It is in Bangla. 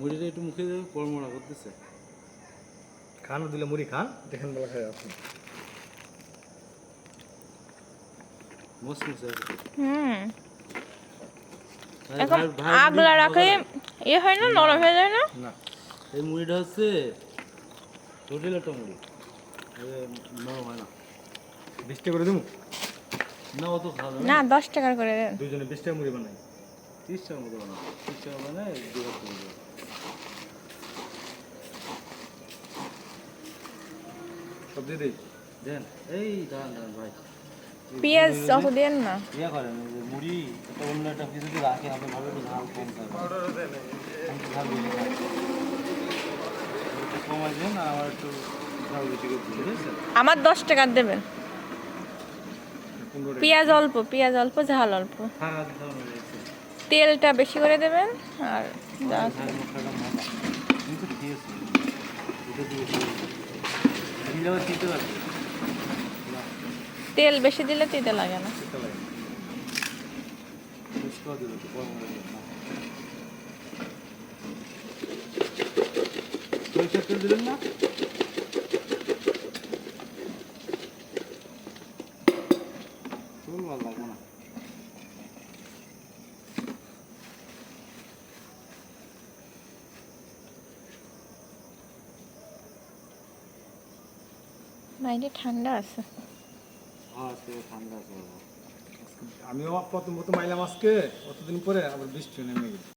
মুড়িটা একটু মুখে দেবে কড়মড়া করতেছে। খান দিলে মুড়ি খান। দেখেন বলা খাই আপনি। এখন আগলা রাখলে ইয়ে হয় না নরম হয়ে যায় না? না। এই মুড়িটা হচ্ছে হোটেল একটা মুড়ি। নরম হয় না। বিশটা করে দেবো না অত খাবে না দশ টাকার করে দেন। দুইজনে বিশটা মুড়ি বানাই। তিরিশ টাকার মতো বানাবো মানে দেবো। সব দিয়ে দিই দেন এই দাঁড়ান দাঁড়ান ভাই পেঁয়াজ অত দেন না ইয়ে করেন মুড়ি একটা অন্য একটা কিছুতে রাখে আপনি ভাবে একটু ঝাল কম খাবেন আমি তো ঝাল বেশি কমাই দেন আর আমার একটু ঝাল বেশি করে দিন আমার দশ টাকার দেবেন পেঁয়াজ অল্প পেঁয়াজ অল্প ঝাল অল্প হ্যাঁ তেলটা বেশি করে দেবেন আর তেল বেশি দিলে তিতে লাগে না। দিলেন না। বাইরে ঠান্ডা আছে হ্যাঁ ঠান্ডা আছে বাবা। আমিও প্রথম প্রথম আইলাম আজকে অতদিন পরে আবার বৃষ্টি নেমে গেছে